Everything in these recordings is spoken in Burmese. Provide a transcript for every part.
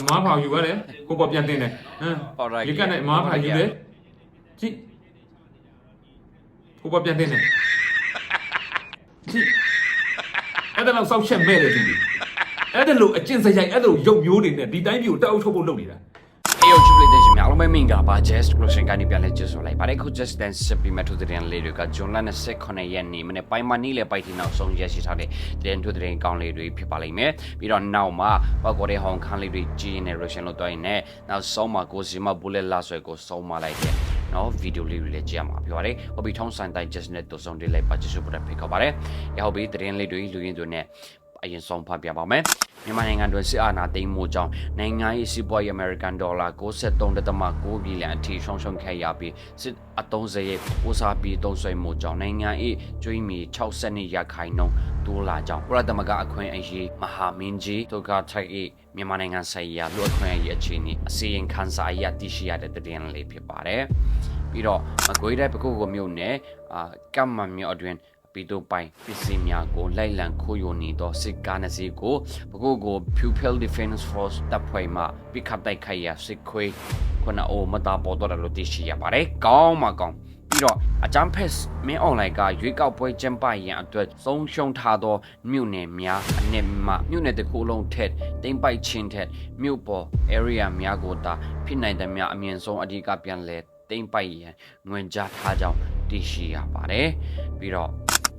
အမားဖောင်ယူရတယ်ကိုပေါ်ပြန်တင်တယ်ဟမ်ပေါ်ရိုက်ဒီကနဲ့အမားဖောင်ယူတယ်ကြည့်ကိုပေါ်ပြန်တင်တယ်ကြည့်အဲ့ဒါတော့စောက်ချက်မဲ့တယ်သူတွေအဲ့ဒါလို့အကျင့်စရိုက်အဲ့ဒါလို့ရုပ်မျိုးတွေနဲ့ဒီတိုင်းပြည်ကိုတက်အုပ်ချုပ်ဖို့လုပ်နေတာ အေယိုချူပလေးတဲ့ရှင်များအားလုံးပဲမင်္ဂလာပါ Jazz Collection ကနေပြန်လဲကြိုဆိုလိုက်ပါတယ်ခု Just Dance စပီမက်ထူတဲ့လေးတွေကဂျွန်လ29ရက်နေ့မနေ့ပိုင်းမနီးလေပိုက်တီနောက်ဆုံးရရှိထားတဲ့တဲ့ထူတဲ့ကောင်းလေးတွေဖြစ်ပါလိမ့်မယ်ပြီးတော့နောက်မှာပောက်ကော်တဲ့ဟောင်းခန်းလေးတွေကြီးနေ Russian လို့တွိုင်းနေနောက်ဆုံးမှာကိုစီမဘူလက်လာဆွဲကိုဆုံးမလိုက်တဲ့နော်ဗီဒီယိုလေးတွေလည်းကြည့်ရမှာပြောပါတယ်ဟိုဘီထုံးဆိုင်တိုင်း Just နဲ့တူဆုံးတွေလိုက်ပါကြည့်စုဖို့ဖိတ်ခေါ်ပါတယ်ရဟိုဘီတဲ့လေးတွေလူရင်းတွေနဲ့ အရင်ဆုံးဖတ်ပြပါမယ်မြန်မာနိုင်ငံတွင်စစ်အာဏာသိမ်းမှုကြောင့်နိုင်ငံရေးစီးပွားရေးအမေရိကန်ဒေါ်လာ63.6ဘီလီယံအထိရှုံးရှုံးခဲ့ရပြီးစစ်အတုံးစရိတ်ဦးစားပြီးသုံးစွဲမှုကြောင့်နိုင်ငံ၏ကျွေးမီ62ရာခိုင်နှုန်းတိုးလာကြောင်းပြည်သမကအခွင့်အရေးမဟာမင်းကြီးဒုက္ခထိုက်၏မြန်မာနိုင်ငံဆိုင်ရာလူအခွင့်အရေးအခြေအနေအစီရင်ခံစာအရသိရှိရတဲ့သတင်းလေးဖြစ်ပါတယ်ပြီးတော့မကွေးတဲ့ပကုတ်ကိုမြို့နယ်အာကမ္မမြို့အတွင် ပီတိုပိုင်ပစ္စည်းများကိုလိုက်လံခိုးယူနေသောစစ်ကားနှစ်စီးကိုပကုတ်ကို Pupil Defense Force တပ်ဖွဲ့မှပိခတ်တိုက်ခိုက်ရာစစ်ခွေးခုနအိုမတာပေါ်တော့တယ်လို့သိရှိရပါတယ်။ကောင်းမှာကောင်းပြီးတော့အကြမ်းဖက်မင်းအွန်လိုင်းကရွေးကောက်ပွဲကျင်းပရန်အတွက်ဆုံးရှုံးထားသောမြို့နယ်များအနည်းမှမြို့နယ်တစ်ခုလုံးထက်တိမ့်ပိုက်ချင်းထက်မြို့ပေါ် area များကိုသာဖြစ်နိုင်တဲ့များအမြင့်ဆုံးအဓိကပြန်လဲတိမ့်ပိုက်ရန်ငွေကြားထားကြောင်းသိရှိရပါတယ်ပြီးတော့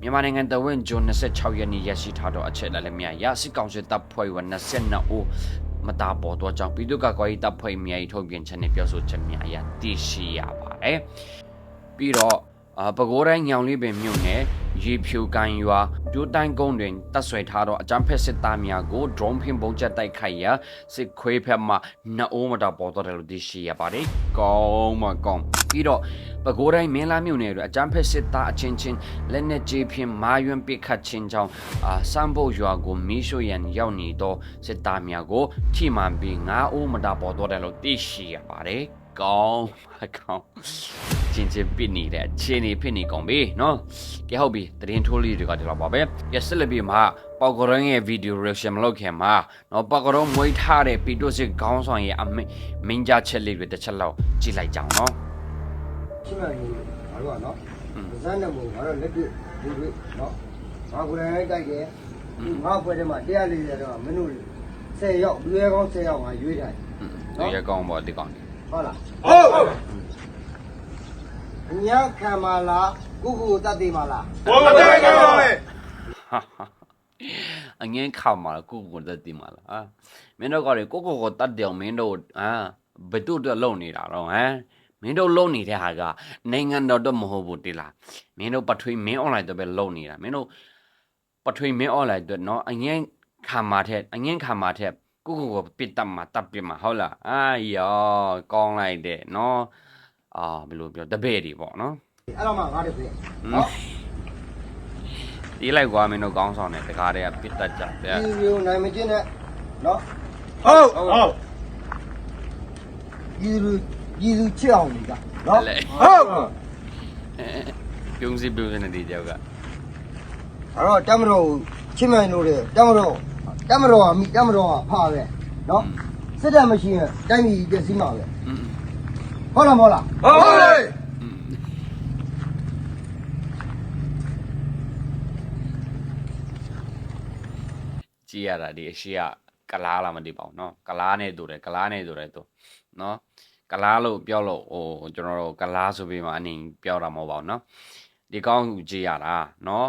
မြန်မာနိုင်ငံတဝင်းဂျွန်26ရက်နေ့ရရှိထားသောအချက်အလက်များရစစ်ကောင်စီတပ်ဖွဲ့ဝင်22ဦးမတာပေါ်တော့ကြောင့်ပြည်သူ့ကကွာရေးတပ်ဖွဲ့များ၏ထုတ်ပြန်ချက်နဲ့ပြောဆိုချက်များအရသိရှိရပါတယ်ပြီးတော့အာပဲခူးတိုင်းညောင်လေးပင်မြို့နယ်ရေဖြူကန်ရွာ ဒိုတိုင်းကုန်းတွင်တပ်ဆွဲထားသောအကြမ်းဖက်စစ်သားများကို drone ဖြင့်ပုံချက်တိုက်ခိုက်ရာစစ်ခွေးဖက်မှနှစ်အိုးမတာပေါ်တော့တယ်လို့သိရှိရပါတယ်။ကောင်းမကောင်းပြီးတော့ပဲခူးတိုင်းမင်းလာမြို့နယ်တွင်အကြမ်းဖက်စစ်သားအချင်းချင်းလက်နက်ကြီးဖြင့်မာယွန်းပစ်ခတ်ခြင်းကြောင့်အာစံဖို့ရွာကိုမီးရှို့ရန်ရောက်နေသောစစ်သားများကိုထိမှန်ပြီးငါးအိုးမတာပေါ်တော့တယ်လို့သိရှိရပါတယ်။ ကောင်းမကောင်းချင်းချင်းပစ်နေတဲ့အခြေအနေဖြစ်နေကုန်ပြီနော်ကဲဟုတ်ပြီတရင်ထိုးလေးတွေကဒီလောက်ပါပဲကဲဆက်လက်ပြီးမှပေါကရန်ရဲ့ဗီဒီယိုရီရှင်မလုပ်ခင်မှာနော်ပေါကရန်မွေးထားတဲ့ပီတိုစစ်ခေါင်းဆောင်ရဲ့အမင်းမင်းကြချက်လေးတွေတစ်ချက်လောက်ကြည့်လိုက်ကြအောင်နော်ချင်းမှန်လို့ငါတို့ကနော်ဇန်းနဲ့မို့ငါတို့လက်တွေ့ဒီလိုနော်ငါကိုယ်တိုင်တိုက်တယ်ငါဖွဲ့ထဲမှာ140တော့မင်းတို့10ရောက်လူရဲကောင်း10ရောက်ငါရွေးထားတယ်သူရကောင်းပေါ့ဒီကောင်း ဟုတ်လားဟုတ်ညခံမလားကုကုတတ်သေးမလားဟာဟာအငင်းခါမှာကိုကိုတက်တင်မှာလားအာမင်းတို့ကလေကိုကိုကိုတတ်တယ်မင်းတို့အာဘယ်သူတော့လုံနေတာတော့ဟမ်မင်းတို့လုံနေတဲ့ဟာကနိုင်ငံတော်တော့မဟုတ်ဘူးတိလားမင်းတို့ပထွေးမင်းအွန်လိုင်းတော့ပဲလုံနေတာမင်းတို့ပထွေးမင်းအွန်လိုင်းတော့နော်အငင်းခါမှာတဲ့အငင်းခါမှာတဲ့ကို ကိုကိုပစ်တတ်မှာတပ်ပစ်မှာဟုတ်လားအာယောကောင်းလိုက်တဲ့နော်အာဘယ်လိုပြောတပည့်တွေပေါ့နော်အဲ့တော့မှငါတို့ပြနော်တီးလိုက်ကွာမင်းတို့ကောင်းဆောင်တယ်တကားတည်းကပစ်တတ်ကြတယ်ဒီလိုနိုင်မချင်းနဲ့နော်ဟုတ်ဟုတ်ဒီလိုဒီလိုချစ်အောင်နေကြနော်လေဟုတ်ပြုံးစီပြုံးစနေတဲ့ကြောက်ကအဲ့တော့တမတော်ကိုချစ်မှန်လို့တဲ့တမတော် တမတော်ကမိတမတော်ကဖာပဲနော်စစ်တပ်မရှိရင်တိုင်းပြည်ပြည့်စည်မှာပဲ อืม ဟုတ်လားမဟုတ်လား ဟုတ်လေ อืมကြည်ရတာဒီအရှိကကလားလားမသိပါဘူးเนาะကလားနဲ့တူတယ်ကလားနဲ့တူတယ်သူเนาะကလားလို့ပြောလို့ဟိုကျွန်တော်တို့ကလားဆိုပြီးမှအနေပြောတာမဟုတ်ပါဘူးเนาะဒီကောင်းကြည်ရတာเนาะ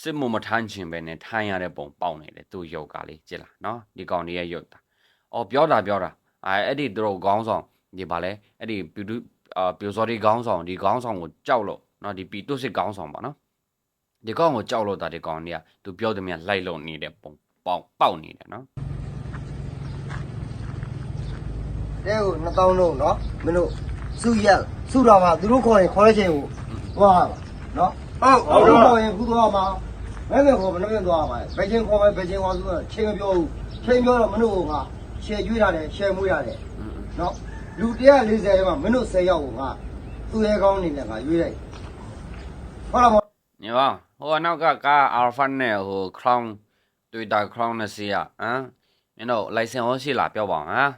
စစ်မမထမ်းချင်ပဲနဲ့ထိုင်းရတဲ့ပုံပေါက်နေတယ်သူရုပ်ကလေးကြည်လားเนาะဒီကောင်လေးရဲ့ရုပ်တာအော်ပြောတာပြောတာအဲအဲ့ဒီသူတို့ခေါင်းဆောင်ဒီပါလဲအဲ့ဒီပြူအာပြူစော်ဒီခေါင်းဆောင်ဒီခေါင်းဆောင်ကိုကြောက်လို့เนาะဒီပီတုစစ်ခေါင်းဆောင်ပါเนาะဒီကောင်ကိုကြောက်လို့တာဒီကောင်တွေကသူပြောတယ်မြန်လိုက်လို့နေတဲ့ပုံပေါက်ပေါက်နေတယ်เนาะ တဲ့ကို2000လုံးနော်မင်းတို့စုရက်စုတော့မှသူတို့ခေါ်ရင်ခေါ်တဲ့ချိန်ကိုသွားရမှာနော် ဟုတ် သူ ဟုတ် တို့ခေါ်ရင်ခုသွားမှာ မဲမဲခေါ်မနှမသွားမှာဘယ်ချိန်ခေါ်မယ်ဘယ်ချိန်ခေါ်ဆိုတော့ချိန်မပြောဘူးချိန်ပြောတော့မင်းတို့ကရှယ်ကျွေးရတယ်ရှယ်မွေးရတယ်နော်လူ140ထဲမှာမင်းတို့10ယောက်ကိုကသူ့ရဲကောင်းနေတယ်ငါရွေးလိုက်ဟုတ်လားမညီပါဟိုအနောက်ကကား Alpha နဲ့ဟို Crown Toyota Crown နဲ့စီးရဟမ်မင်းတို့ license ဟောရှိလားပြောပါအောင်ဟမ်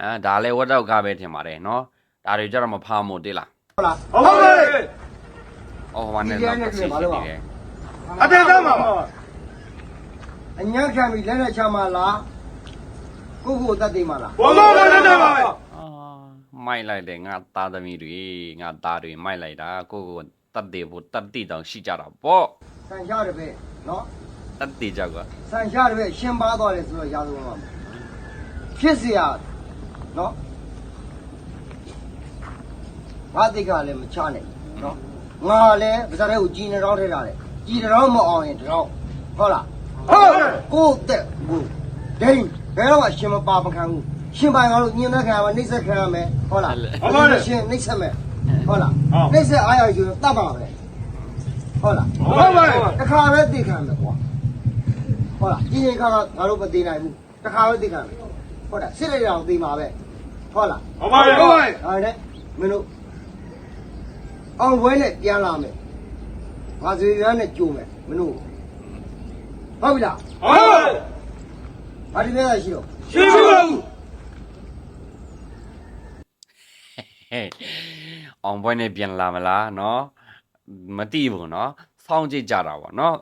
အာဒါလည်းဝတ်တော့ကားပဲထင်ပါတယ်နော်ဒါတွေကြတော့မဖားမို့တိလားဟုတ်လားဟုတ်ပါရဲ့အော်ဟိုမှာနဲ့ဒီတော့ထဲနဲ့တစ်စီဘာရှိလို့နေပါတယ် အတင်းသားမှာပါ အညံ့ခံပြီးလက်နဲ့ချမှာလားကိုကိုတတ်သိမှာလား ဘုံမောလည်းတက်ပါပဲ အာမိုက်လိုက်တယ်ငါသားသမီးတွေငါသားတွေမိုက်လိုက်တာကိုကိုတတ်တယ်ဖို့တတ်တိတောင်ရှိကြတာပေါ့ ဆန်ရှားတယ်ပဲနော် တတ်တိကြောက်က ဆန်ရှားတယ်ပဲရှင်းပါသွားတယ်ဆိုတော့ရာဇဝင်ပါမယ်ဖြစ်เสียနော်ဘာတိတ်ကလည်းမချနိုင်ဘူးနော်ငါလည်းဗစားတဲ့ကိုကြီးနေတော့ထဲတာလေ ကြီးနေတော့မအောင်ရင်တော့ဟုတ်လားဟုတ်ကဲ့ကိုယ့်တက်ကိုဒိန်ဘယ်တော့မှရှင်မပါမခံဘူးရှင်ပိုင်ကတော့ညင်သက်ခံရမယ်နှိမ့်ဆက်ခံရမယ်ဟုတ်လားရှင်နှိမ့်ဆက်မယ်ဟုတ်လားနှိမ့်ဆက်အားရယူတတ်ပါပဲဟုတ်လားဟုတ်ပါရဲ့တခါပဲသိခံမယ်ကွာဟုတ်လားကြီးရင်ခါကငါတို့မသိနိုင်ဘူးတခါပဲသိခံမယ်ဟုတ်လားစစ်လိုက်အောင်သိမှာပဲဟုတ်လားဟုတ်ပါရဲ့ဟုတ်ပါရဲ့ဒါနဲ့မင်းတို့အောင်ပွဲနဲ့ပြန်လာမယ် ငါစီရမ်းနဲ့ကြိုးမယ်မင်းတို့ဟုတ်ပြီလားဟုတ်ပါရဲ့ဘာဒီလဲရှိတော့ရှိရှိပါဘူးဟဲ့အောင်ပွဲနဲ့ပြန်လာမလားနော်မတိဘူးနော်ဖောင်းကြည့်ကြတာပေါ့နော်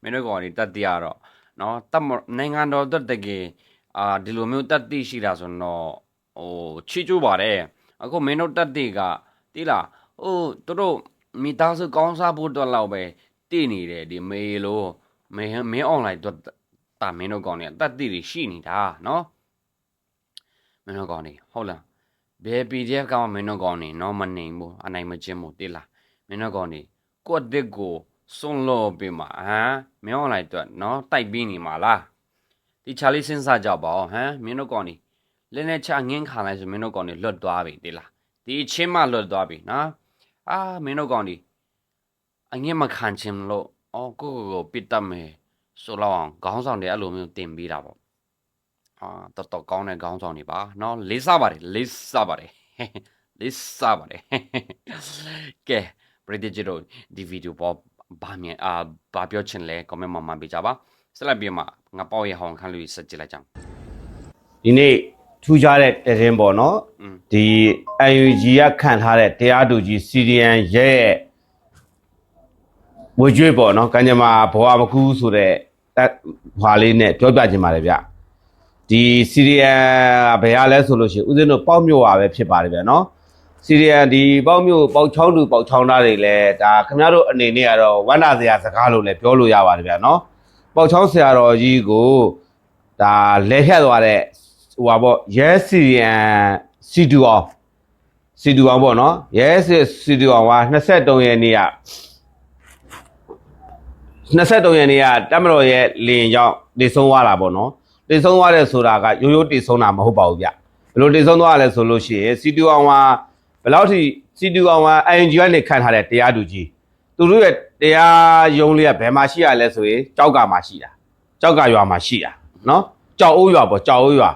မင်းတို့ကောင်ဒီတက်တိရတော့နော်တတ်မနိုင်ငံတော်အတွက်တကယ်အာဒီလိုမျိုးတက်တိရှိတာဆိုတော့ဟိုချီကျိုးပါတယ်အခုမင်းတို့တက်တိကတိလားဟိုတို့တို့ မိသားစုကောင်းစားဖို့တော့လောက်ပဲတည်နေတယ်ဒီမေလို့မင်းမင်းအွန်လိုင်းတော့တာမင်းတို့ကောင်နေတက်တိတွေရှိနေတာနော်မင်းတို့ကောင်နေဟုတ်လားဘယ် PDF ကမှမင်းတို့ကောင်းနေနော်မနေဘူးအနိုင်မချင်းဘူးတိလားမင်းတို့ကောင်းနေကိုယ့်တက်ကိုစွန့်လို့ပြမှာဟမ်မင်း online အတွက်နော်တိုက်ပြီးနေမှာလားဒီချာလေးစဉ်းစားကြပါဦးဟမ်မင်းတို့ကောင်းနေလဲနဲ့ချငင်းခါလိုက်ဆိုမင်းတို့ကောင်းနေလွတ်သွားပြီတိလားဒီအချင်းမှလွတ်သွားပြီနော် အာမင်းတို့ကောင်ဒီအငင်းမခံချင်လို့အော်ကိုကိုကိုပစ်တတ်မယ်ဆိုတော့ခေါင်းဆောင်တွေအဲ့လိုမျိုးတင်ပေးတာပေါ့အာတော်တော်ကောင်းတဲ့ခေါင်းဆောင်တွေပါနော်လေးစားပါတယ်လေးစားပါတယ်လေးစားပါတယ်ကဲပရိသတ်ကြီးတို့ဒီဗီဒီယိုပေါ်ဘာမြင်အာဘာပြောချင်လဲ comment မှာမှပေးကြပါဆက်လက်ပြီးမှငါပေါ့ရဟောင်းခန့်လို့ဆက်ကြည့်လိုက်ကြအောင်ဒီနေ့ ထူးခြားတဲ့တရင်ပေါ့နော်อืมဒီ UNG ကခံထားတဲ့တရားသူကြီး CDN ရဲ့ရဲ့ဝကြွေးပေါ့နော်ကံကြမ္မာဘဝမကူဆိုတဲ့တက်ဟွာလေးနဲ့ပြောပြခြင်းပါတယ်ဗျဒီ CDN ကဘယ်ရလဲဆိုလို့ရှိရင်ဦးဇင်းတို့ပေါက်မြို့ပါပဲဖြစ်ပါတယ်ဗျနော် CDN ဒီပေါက်မြို့ပေါက်ချောင်းသူပေါက်ချောင်းသားတွေလည်းဒါခင်ဗျားတို့အနေနဲ့ကတော့ဝမ်းနာစရာစကားလို့လည်းပြောလို့ရပါတယ်ဗျနော်ပေါက်ချောင်းဆရာတော်ကြီးကိုဒါလဲဖြတ်သွားတဲ့ ဟိုပါပေါ့ရဲစီရန်စီတူအောင်စီတူအောင်ပေါ့နော်ရဲစီစီတူအောင်က23ရက်နေ့က23ရက်နေ့ကတမတော်ရဲ့လင်ကြောင့်တည်ဆုံးသွားတာပေါ့နော်တည်ဆုံးသွားတယ်ဆိုတာကရိုးရိုးတည်ဆုံးတာမဟုတ်ပါဘူးဗျဘယ်လိုတည်ဆုံးသွားလဲဆိုလို့ရှိရင်စီတူအောင်ကဘယ်လောက်ထိစီတူအောင်က ING ကနေခံထားတဲ့တရားသူကြီးသူတို့ရဲ့တရားရုံးလေးကဘယ်မှာရှိရလဲဆိုရင်ကြောက်ကမှာရှိတာကြောက်ကရွာမှာရှိတာနော်ကြောက်အိုးရွာပေါ့ကြောက်အိုးရွာ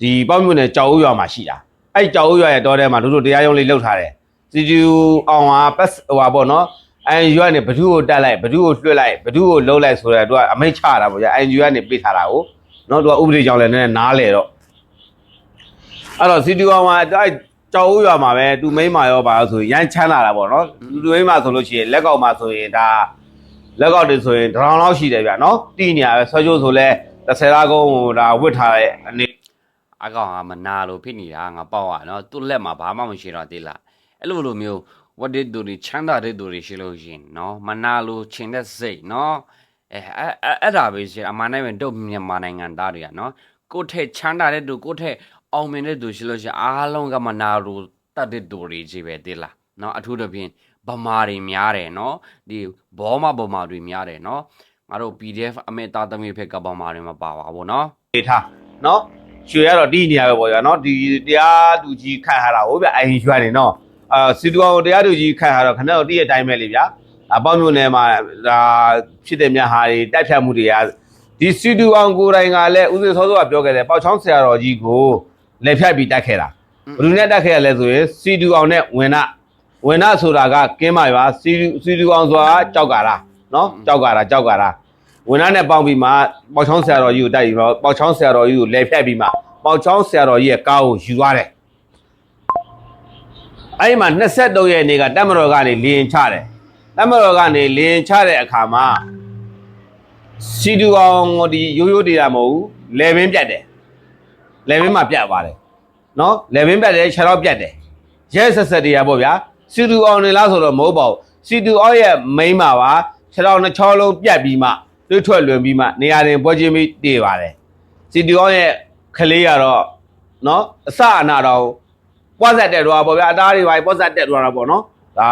ဒီပေါ့မြို့နယ်ကြောက်အိုးရွာမှာရှိတာအဲ့ကြောက်အိုးရွာရဲ့တောထဲမှာတို့တို့တရားရုံးလေးလှုပ်ထားတယ်စီတူအောင်ဟာပတ်ဟိုပါပေါ့နော်အန်ယူကနေဘဒုကိုတက်လိုက်ဘဒုကိုလွှတ်လိုက်ဘဒုကိုလှုပ်လိုက်ဆိုတော့သူကအမိတ်ချတာပေါ့ကြာအန်ယူကနေပြစ်ထားတာကိုနော်သူကဥပဒေကြောင့်လည်းနည်းနည်းနားလေတော့အဲ့တော့စီတူအောင်ဟာအဲ့ကြောက်အိုးရွာမှာပဲသူမိန်းမရောပါလို့ဆိုရင်ရမ်းချမ်းလာတာပေါ့နော်သူမိန်းမဆိုလို့ရှိရင်လက်ကောက်မှာဆိုရင်ဒါလက်ကောက်တွေဆိုရင်တစ်ထောင်လောက်ရှိတယ်ဗျနော်တီးနေရပဲဆွဲချိုးဆိုလဲ30လာကုန်းဟိုဒါဝစ်ထားတဲ့အနေ အကောင်ကမနာလို့ဖြစ်နေတာငါပေါ့อ่ะเนาะသူ့လက်မှာဘာမှမရှိတော့သေးလားအဲ့လိုလိုမျိုးဝတ်တဲ့သူတွေချမ်းသာတဲ့သူတွေရှိလို့ရှရင်เนาะမနာလို့ချင်တဲ့စိတ်เนาะအဲအဲ့အဲ့အဲ့ဒါပဲရှိအမှန်တိုင်းပဲတို့မြန်မာနိုင်ငံသားတွေကเนาะကိုယ့်ထက်ချမ်းသာတဲ့သူကိုယ့်ထက်အောင်မြင်တဲ့သူရှိလို့ရှရင်အားလုံးကမနာလို့တတ်တဲ့သူတွေကြီးပဲသေးလားเนาะအထူးသဖြင့်ဗမာတွေများတယ်เนาะဒီဘောမဗမာတွေများတယ်เนาะငါတို့ PDF အမေသားသမီးဖက်ကဗမာတွေမပါပါဘူးเนาะ နေထားနော် ရွှေရတော့ဒီနေရာပဲပေါ့ဗျာနော်ဒီတရားသူကြီးခန့်ထားတာဟုတ်ဗျအိမ်ရွှေနေနော်အာစီတူအောင်တရားသူကြီးခန့်ထားတော့ခဏတော့တည့်ရတိုင်းပဲလေဗျာအပေါင်းမျိုးနယ်မှာဒါဖြစ်တဲ့မြဟာတွေတိုက်ဖြတ်မှုတွေကဒီစီတူအောင်ကိုယ်တိုင်ကလည်းဦးစင်စောစောကပြောခဲ့တယ်ပေါချောင်းဆရာတော်ကြီးကိုလက်ဖြတ်ပြီးတိုက်ခဲ့တာဘယ်သူနဲ့တိုက်ခဲ့ရလဲဆိုရင်စီတူအောင်နဲ့ဝင်နာဝင်နာဆိုတာကကင်းမရွာစီစီတူအောင်ဆိုတာကြောက်ကာလားနော်ကြောက်ကာလားကြောက်ကာလား ဝန်ထမ်းနဲ့ပေါင်းပြီးမှပေါက်ချောင်းဆရာတော်ကြီးကိုတိုက်ပြီးမှပေါက်ချောင်းဆရာတော်ကြီးကိုလဲဖြတ်ပြီးမှပေါက်ချောင်းဆရာတော်ကြီးရဲ့ကားကိုယူသွားတယ်အဲ့ဒီမှာ23ရက်နေ့ကတက်မတော်ကနေလင်းချတယ်တက်မတော်ကနေလင်းချတဲ့အခါမှာစီတူအောင်ဒီရိုးရိုးတည်တာမဟုတ်ဘူးလေဘင်းပြတ်တယ်လေဘင်းမှာပြတ်သွားတယ်နော်လေဘင်းပြတ်တယ်ခြေတော့ပြတ်တယ်ရဲဆက်ဆက်တည်းရပေါ့ဗျာစီတူအောင်နေလားဆိုတော့မဟုတ်ပါဘူးစီတူအောင်ရဲ့မိန်းမပါခြေတော့နှစ်ချောလုံးပြတ်ပြီးမှ တွေးထွက်လွင်ပြီးမှနေရာတင်ပွဲချင်းပြီးတည်ပါတယ်စီတူအောင်ရဲ့ကလေးကတော့နော်အစအနာတော့ပွားဆက်တက်တော့ပေါ့ဗျာအသားတွေပါပွားဆက်တက်တော့တာပေါ့နော်ဒါ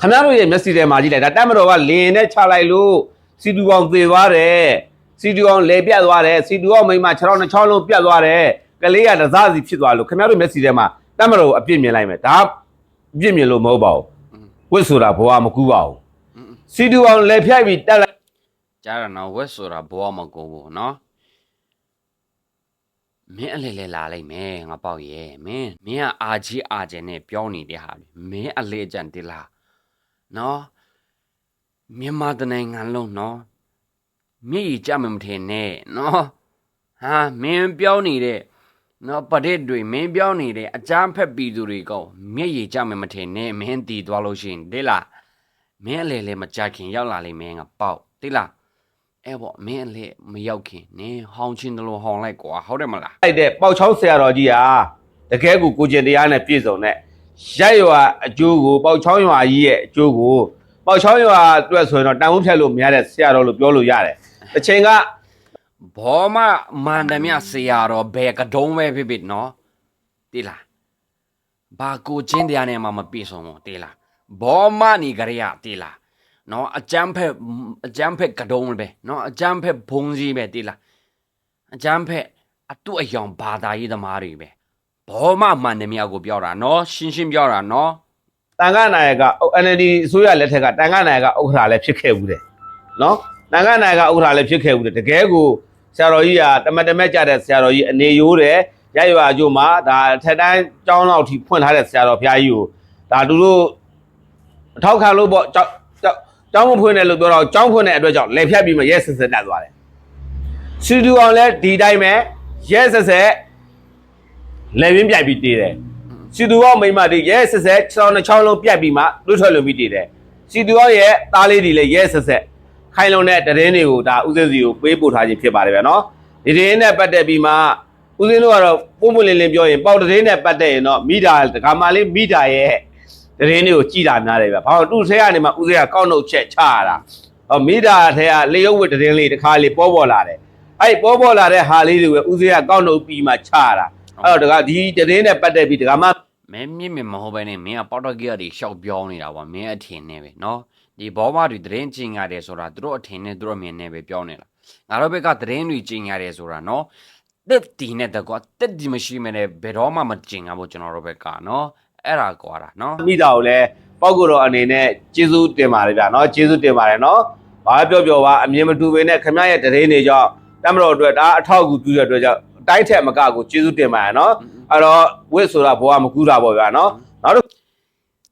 ကခင်ဗျားတို့ရဲ့မျက်စိထဲမှာကြည့်လိုက်ဒါတက်မတော်ကလင်းနဲ့ချလိုက်လို့စီတူအောင်သေသွားတယ်စီတူအောင်လဲပြတ်သွားတယ်စီတူအောင်မိမ6လုံး2 6လုံးပြတ်သွားတယ်ကလေးကတစားစီဖြစ်သွားလို့ခင်ဗျားတို့မျက်စိထဲမှာတက်မတော်ကိုအပြစ်မြင်လိုက်မယ်ဒါအပြစ်မြင်လို့မဟုတ်ပါဘူးဝစ်ဆိုတာဘဝမကူပါဘူး စီတူအောင်လဲဖြတ်ပြီးတက်လိုက်ကြားရနော်ဝက်ဆိုတာဘောမကိုဘူးနော်မင်းအလေလေလာလိုက်မယ်ငါပေါက်ရဲ့မင်းမင်းကအာကြီးအာကျင်နဲ့ပြောနေတဲ့ဟာမင်းအလေကြံတိလားနော်မြန်မာတနိုင်ငံလုံးနော်မြေကြီးကြမမထင်နဲ့နော်ဟာမင်းပြောနေတဲ့နော်ပဒစ်တွေမင်းပြောနေတဲ့အကြမ်းဖက်ပြည်သူတွေကောမျက်ရည်ကြမမထင်နဲ့မင်းတည်သွားလို့ရှိရင်တိလား မင်းအလေလေမကြခင်ရောက်လာလိမ့်မယ်ငါပေါက်တိလားအဲ့ပေါ့မင်းအလေမရောက်ခင်နင်းဟောင်းချင်းတလို့ဟောင်းလိုက်ကွာဟုတ်တယ်မလားလိုက်တဲ့ပေါက်ချောင်းဆရာတော်ကြီးဟာတကယ်ကိုကိုကျင်တရားနဲ့ပြည့်စုံတဲ့ရက်ရွာအကျိုးကိုပေါက်ချောင်းရွာကြီးရဲ့အကျိုးကိုပေါက်ချောင်းရွာအတွက်ဆိုရင်တော့တန်ဖိုးဖြတ်လို့မရတဲ့ဆရာတော်လို့ပြောလို့ရတယ်တစ်ချိန်ကဘောမမန္တမြဆရာတော်ဘယ်ကတုံးပဲဖြစ်ဖြစ်နော်တိလားဘာကိုချင်းတရားနဲ့မှမပြေဆုံးဘူးတိလား ဘောမနီကြရတိလားနော်အကြမ်းဖက်အကြမ်းဖက်ကတုံးပဲနော်အကြမ်းဖက်ဘုံကြီးပဲတိလားအကြမ်းဖက်အတုအယောင်ဘာသာရေးသမားတွေပဲဘောမမန္တမြကိုပြောတာနော်ရှင်းရှင်းပြောတာနော်တန်ခါနာယက NLD အစိုးရလက်ထက်ကတန်ခါနာယကဥက္ခရာလည်းဖြစ်ခဲ့ဘူးတယ်နော်တန်ခါနာယကဥက္ခရာလည်းဖြစ်ခဲ့ဘူးတယ်တကယ်ကိုဆရာတော်ကြီးကတမတ်တမက်ကြတဲ့ဆရာတော်ကြီးအနေရိုးတယ်ရရွာအကျိုးမှာဒါထက်တန်းကျောင်းလောက်ထိဖွင့်ထားတဲ့ဆရာတော်ဘုရားကြီးကိုဒါသူတို့ အထောက်ခံလို့ပေါ့ကျောင်းကျောင်းကျောင်းမဖွင့်တယ်လို့ပြောတော့ကျောင်းဖွင့်တဲ့အတွက်ကြောင့်လေဖြတ်ပြီးမှရဲဆက်ဆက်တက်သွားတယ်စီတူအောင်လည်းဒီတိုင်းပဲရဲဆက်ဆက်လေပြင်းပြိုက်ပြီးတည်တယ်စီတူအောင်မိန်းမတွေရဲဆက်ဆက်6နှစ်6လုံးပြတ်ပြီးမှလွတ်ထွက်လွန်ပြီးတည်တယ်စီတူအောင်ရဲ့သားလေးတွေလည်းရဲဆက်ဆက်ခိုင်လုံတဲ့တရင်တွေကိုဒါဥစဉ်စီကိုပေးပို့ထားခြင်းဖြစ်ပါတယ်ဗျာနော်ဒီတရင်နဲ့ပတ်သက်ပြီးမှဥစဉ်တို့ကတော့ပုံပွင့်လင်းလင်းပြောရင်ပေါက်တရင်နဲ့ပတ်သက်ရင်တော့မိတာဒကာမလေးမိတာရဲ့ တရင်တွေကိုကြည်တာများတယ်ဗျာဘာလို့သူ့ထဲကနေမှဥစဉ်ကကောက်နှုတ်ချက်ချရတာဟောမိတာထဲကလေရုပ်ဝတ်တရင်လေးတစ်ခါလေးပေါ်ပေါ်လာတယ်အဲ့ပေါ်ပေါ်လာတဲ့ဟာလေးတွေပဲဥစဉ်ကကောက်နှုတ်ပြီးမှချရတာအဲ့တော့ဒကာဒီတရင်နဲ့ပတ်သက်ပြီးဒကာမမင်းမြင့်မြင့်မဟုတ်ပဲနဲ့မင်းကပေါက်တော့ကြီးတွေရှောက်ပြောနေတာပေါ့မင်းအထင်နဲ့ပဲနော်ဒီဘောမတွေသတင်းကျင်ရတယ်ဆိုတာသူတို့အထင်နဲ့သူတို့အမြင်နဲ့ပဲပြောနေတာငါတို့ဘက်ကသတင်းတွေကျင်ရတယ်ဆိုတာနော်တက်တီနဲ့တကွာတက်ဒီမရှိမနဲ့ဘယ်တော့မှမကျင်ရဘူးကျွန်တော်တို့ဘက်ကနော် အဲ့ဒါကွာတာနော်မိတာကိုလည်းပေါ့ကိုတော့အနေနဲ့ကျေးဇူးတင်ပါတယ်ဗျာနော်ကျေးဇူးတင်ပါတယ်နော်ဘာပြောပြောပါအမြင်မတူပေနဲ့ခမရဲ့တရေနေကြောင့်တမတော်အတွက်ဒါအထောက်အကူပြုတဲ့အတွက်ကြောင့်တိုက်ထက်မကကိုကျေးဇူးတင်ပါတယ်နော်အဲ့တော့ဝစ်ဆိုတာဘောကမကူးတာပေါ့ဗျာနော်နောက်တော့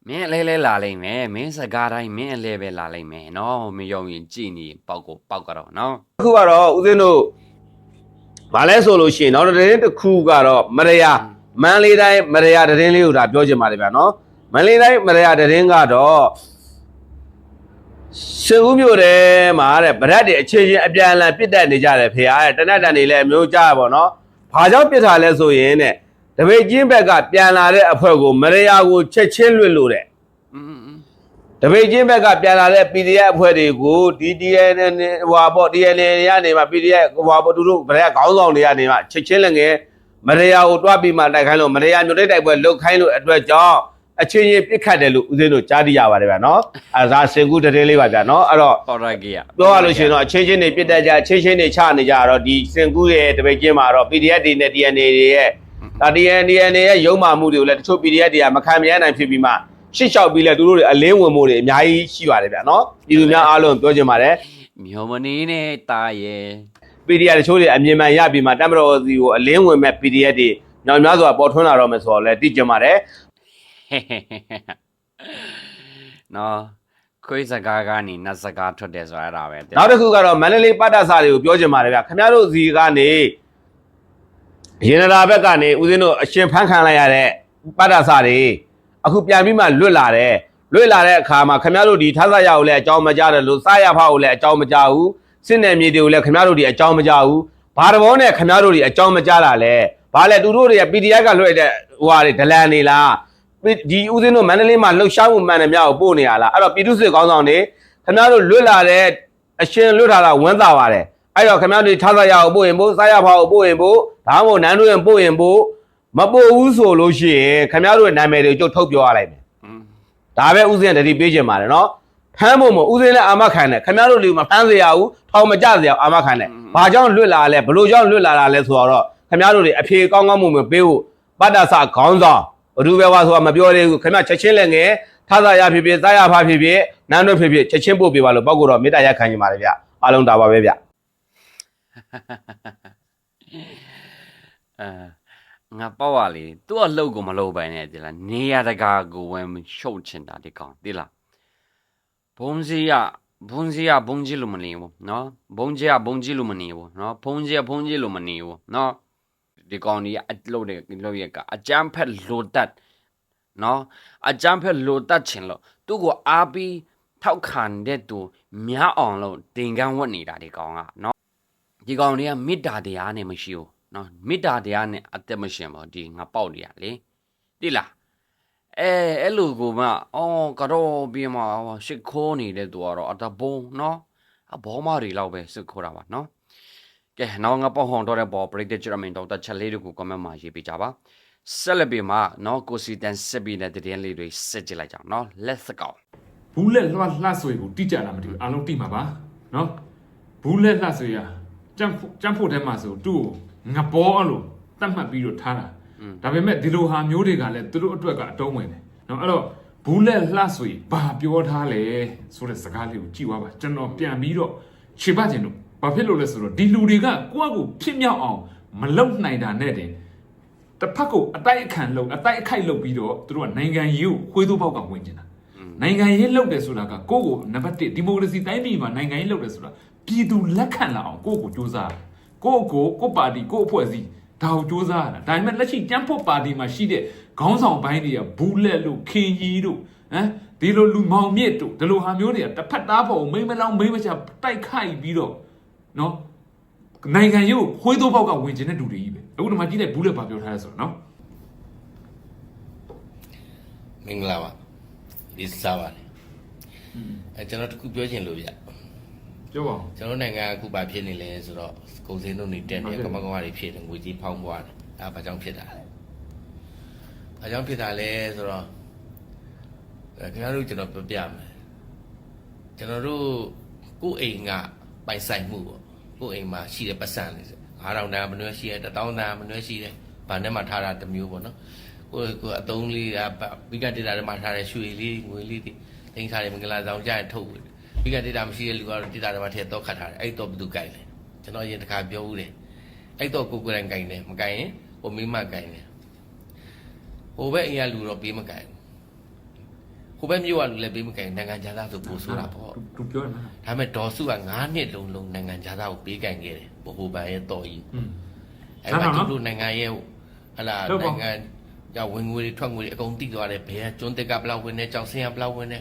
မင်းအလဲလဲလာလိမ့်မယ်မင်းစကားတိုင်းမင်းအလဲပဲလာလိမ့်မယ်နော်မယုံရင်ကြည်နေပေါက်ကိုပေါက်ကတော့နော်အခုကတော့ဦးဇင်းတို့ဘာလဲဆိုလို့ရှိရင်နောက်တစ်ရင်တစ်ခုကတော့မရရား မန်လေးတိုင်းမရရတရင်လေးကိုဒါပြောချင်ပါတယ်ဗျာနော်မန်လေးတိုင်းမရရတရင်ကတော့ရှင်ဦးမြို့ထဲမှာတဲ့ဗရက်တွေအခြေချင်းအပြန်အလှန်ပြစ်တက်နေကြတယ်ဖေဟာတဲ့တနက်တန်တွေလည်းမျိုးကြပါတော့ဘာကြောင့်ပြစ်ထားလဲဆိုရင်တဲ့တပိတ်ချင်းဘက်ကပြန်လာတဲ့အဖွဲ့ကိုမရရကိုချက်ချင်းလွတ်လို့တဲ့တပိတ်ချင်းဘက်ကပြန်လာတဲ့ PDF အဖွဲ့တွေကို DDN ဟွာပေါ့ DNN ရနေမှာ PDF ဟွာပေါ့သူတို့ဗရက်ခေါင်းဆောင်တွေရနေမှာချက်ချင်းလည်းငယ် မရယာကိုတွားပြီးမှတိုက်ခိုင်းလို့မရယာမြို့တိုက်တိုက်ပွဲလုတ်ခိုင်းလို့အတွက်ကြောင့်အချင်းချင်းပြစ်ခတ်တယ်လို့ဦးဇင်းတို့ကြားသိရပါတယ်ဗျာနော်အဲဒါစင်ကူတည်းလေးပါဗျာနော်အဲ့တော့ပေါက်ရကြီးอ่ะပြောရလို့ရှိရင်တော့အချင်းချင်းတွေပြစ်တက်ကြအချင်းချင်းတွေချနေကြတော့ဒီစင်ကူရဲ့တပိတ်ချင်းမှာတော့ PDF တွေနဲ့ DNA တွေရဲ့ဒါ DNA ရဲ့ရုံမာမှုတွေကိုလည်းတချို့ PDF တွေကမခံမရနိုင်ဖြစ်ပြီးမှရှစ်လျှောက်ပြီးလဲသူတို့တွေအလင်းဝင်မှုတွေအများကြီးရှိပါတယ်ဗျာနော်ပြည်သူများအားလုံးပြောချင်ပါတယ်မြို့မနေနဲ့တာရဲ့ PDF တချို့တွေအမြင်မှန်ရပြီးမှတမတော်စီကိုအလင်းဝင်မဲ့ PDF တွေညောင်များစွာပေါ်ထွန်းလာတော့မယ်ဆိုတော့လဲသိကြပါတယ်နော်ခွေးစကားကနေနတ်စကားထွက်တယ်ဆိုအဲ့ဒါပဲနောက်တစ်ခုကတော့မန္တလေးပတ်တဆာတွေကိုပြောချင်ပါတယ်ဗျခင်ဗျားတို့စီကနေရင်နရာဘက်ကနေဦးဇင်းတို့အရှင်ဖန်းခံလိုက်ရတဲ့ပတ်တဆာတွေအခုပြန်ပြီးမှလွတ်လာတယ်လွတ်လာတဲ့အခါမှာခင်ဗျားတို့ဒီထဆရကိုလည်းအကြောင်းမကြားတယ်လို့စရဖကိုလည်းအကြောင်းမကြားဘူး စစ်နယ်မြေတွေကိုလည်းခင်ဗျားတို့ဒီအကြောင်းမကြားဘူးဘာတဘောနဲ့ခင်ဗျားတို့ဒီအကြောင်းမကြားတာလဲဘာလဲသူတို့တွေက PDF ကလွှဲတဲ့ဟိုဟာတွေဒလန်နေလားဒီဦးစင်းတို့မန္တလေးမှာလှုပ်ရှားမှုမှန်တယ်များကိုပို့နေရလားအဲ့တော့ပြည်သူစစ်ကောင်းဆောင်တွေခင်ဗျားတို့လွတ်လာတဲ့အရှင်လွတ်လာတာဝမ်းသာပါတယ်အဲ့တော့ခင်ဗျားတို့ထားစားရအောင်ပို့ရင်ပို့စားရဖာကိုပို့ရင်ပို့ဒါမှမဟုတ်နန်းတို့ရင်ပို့ရင်ပို့မပို့ဘူးဆိုလို့ရှိရင်ခင်ဗျားတို့ရဲ့နာမည်တွေကိုကျုပ်ထုတ်ပြောရလိုက်မယ်อืมဒါပဲဦးစင်းတတိပေးချင်ပါတယ်နော် ဖမ်းဖို့မဟုတ်ဦးစင်းလည်းအာမခံတယ်ခင်ဗျားတို့လူမဖမ်းစေရဘူးထောင်မကြစေရအောင်အာမခံတယ်ဘာကြောင့်လွတ်လာလဲဘလို့ကြောင့်လွတ်လာတာလဲဆိုတော့ခင်ဗျားတို့တွေအဖြေကောင်းကောင်းမှုမပေးဖို့ပတ်တဆခေါင်းဆောင်ဘဒူပဲဝါဆိုတာမပြောသေးဘူးခင်ဗျာချက်ချင်းလည်းငယ်ထားစားရဖြစ်ဖြစ်စားရဖဖြစ်ဖြစ်နန်းတို့ဖြစ်ဖြစ်ချက်ချင်းပို့ပေးပါလို့ပောက်ကတော့မေတ္တာရက်ခံနေပါတယ်ဗျအားလုံးဒါပါပဲဗျအဲငါပေါ့ပါလေသူ့အလုပ်ကိုမလုပ်ပိုင်နဲ့ဒီလားနေရတကာကိုဝင်ရှုပ်ချင်တာဒီကောင်ဒီလား 봉지야 봉지야 봉지로 만이고 너 봉지야 봉지로 만이고 너 봉지야 봉지로 만이고 너 디건이 아틀로데 로예가 아짬페 로닷 နော်အကြမ်းဖက်လိုတတ်ခြင်းလို့သူ့ကိုအားပြီးထောက်ခံတဲ့သူများအောင်လို့တင်ကန်းဝတ်နေတာဒီကောင်ကနော်ဒီကောင်တွေကမေတ္တာတရားနဲ့မရှိဘူးနော်မေတ္တာတရားနဲ့အသက်မရှင်ပါဒီငါပေါက်တွေကလေတိလား အဲအဲ့လိုကိုမှအော်ကတော့ပြင်မှာရှစ်ခိုးနေတဲ့သူကတော့အတဘုံနော်အဘောမတွေလောက်ပဲရှစ်ခိုးတာပါနော်ကဲနောက်ငါပေါ့ဟောင်းတော့တဲ့ပေါ်ပရိသတ်ကြရမင်တော့တချက်လေးတွေကို comment မှာရေးပေးကြပါဆက်လက်ပြီးမှနော်ကိုစီတန်စစ်ပြီးတဲ့တည်င်းလေးတွေစစ်ကြည့်လိုက်ကြအောင်နော် let's go ဘူးလက်လှလှဆွေကိုတိကျတာမသိဘူးအားလုံးတိမှာပါနော်ဘူးလက်လှဆွေကကြံ့ကြံ့ဖို့ထဲမှာဆိုသူ့ကိုငဘောအဲ့လိုတတ်မှတ်ပြီးတော့ထားတာ ဒါပေမဲ့ဒီလိုဟာမျိုးတွေကလည်းသူတို့အတွက်ကအတုံးဝင်တယ်နော်အဲ့တော့ဘူးလက်လှဆွေဘာပြောထားလဲဆိုတဲ့စကားလေးကိုကြည့်သွားပါကျွန်တော်ပြန်ပြီးတော့ခြေပချင်လို့ဘာဖြစ်လို့လဲဆိုတော့ဒီလူတွေကကိုယ့်အကိုဖြစ်မြောက်အောင်မလုံနိုင်တာနဲ့တင်တစ်ဖက်ကိုအတိုက်အခံလုပ်အတိုက်အခိုက်လုပ်ပြီးတော့သူတို့ကနိုင်ငံရေးကိုခွေးသိုးပေါက်ကဝင်နေတာနိုင်ငံရေးလုပ်တယ်ဆိုတာကကိုယ့်ကိုနံပါတ်1ဒီမိုကရေစီတိုင်းပြည်မှာနိုင်ငံရေးလုပ်တယ်ဆိုတာပြည်သူလက်ခံလာအောင်ကိုယ့်ကိုစူးစမ်းတယ်ကိုယ့်ကိုကိုယ့်ပါတီကိုယ့်အဖွဲ့အစည်း ဒါကိုစူးစမ်းရတာဒါပေမဲ့လက်ရှိကျန်းဖို့ပါတီမှာရှိတဲ့ခေါင်းဆောင်ပိုင်းတွေကဘူးလက်လို့ခင်ကြီးတို့ဟမ်ဒီလိုလူမောင်မြင့်တို့ဒီလိုဟာမျိုးတွေကတစ်ဖက်သားဖို့မိမ့်မလောင်းမိမ့်မချတိုက်ခိုက်ပြီးတော့နော်နိုင်ငံရေးကိုခွေးသိုးပေါက်ကဝင်ကျင်တဲ့လူတွေကြီးပဲအခုဒီမှာကြည့်တဲ့ဘူးလက်ဘာပြောထားလဲဆိုတော့နော်မင်္ဂလာပါဒီစားပါတယ်အဲကျွန်တော်တခုပြောချင်လို့ဗျ ပြောပါဦးကျွန်တော်နိုင်ငံကအခုဘာဖြစ်နေလဲဆိုတော့ကုန်စည်နှုန်းတွေတက်နေဟုတ်ကဲ့ကမကမတွေဖြစ်နေငွေကြီးဖောင်းပွားတယ်အဲဘာကြောင့်ဖြစ်တာလဲဘာကြောင့်ဖြစ်တာလဲဆိုတော့အဲခင်ဗျားတို့ကျွန်တော်ပြပြမယ်ကျွန်တော်တို့ကိုယ့်အိမ်ကပိုင်ဆိုင်မှုပေါ့ကိုယ့်အိမ်မှာရှိတဲ့ပတ်စံလေးဆို9000တန်းမနှွှဲရှိတယ်1000တန်းမနှွှဲရှိတယ်ဘာနဲ့မှထားတာတစ်မျိုးပေါ့နော်ကိုယ့်ကိုယ်အသုံးလေးကပြီးကဒေတာတွေမှာထားတဲ့ရွှေလေးငွေလေးတွေတင်ထားတယ်မင်္ဂလာဆောင်ကြရင်ထုတ် ပြီးပြီးကဒေတာမရှိတဲ့လူကတော့ဒေတာတွေမှာထည့်တော့ခတ်ထားတယ်အဲ့တော့ဘယ်သူကြိုက်လဲကျွန်တော်ရင်တစ်ခါပြောဦးတယ်အဲ့တော့ကိုယ်ကိုယ်တိုင်ကြိုက်တယ်မကြိုက်ရင်ဟိုမိမကြိုက်တယ်ဟိုဘက်အိမ်ကလူတော့ပေးမကြိုက်ဘူးဟိုဘက်မြို့ကလူလည်းပေးမကြိုက်ဘူးနိုင်ငံခြားသားဆိုပို့ဆိုတာပေါ့သူပြောရမှာဒါပေမဲ့ဒေါ်စုက9နှစ်လုံးလုံးနိုင်ငံခြားသားကိုပေးကင်ခဲ့တယ်ဘဟိုဘန်ရဲ့တော်ကြီးอืมအဲ့မှာဟုတ်ပါသူဘူးတို့နိုင်ငံရဲ့ဟလာဟုတ်ပါနိုင်ငံကဝင်ငွေတွေထွက်ငွေတွေအကုန်တိသွားတယ်ဘယ်ကကျွန်းတက်ကဘယ်လောက်ဝင်နေကြောင်စင်းကဘယ်လောက်ဝင်နေ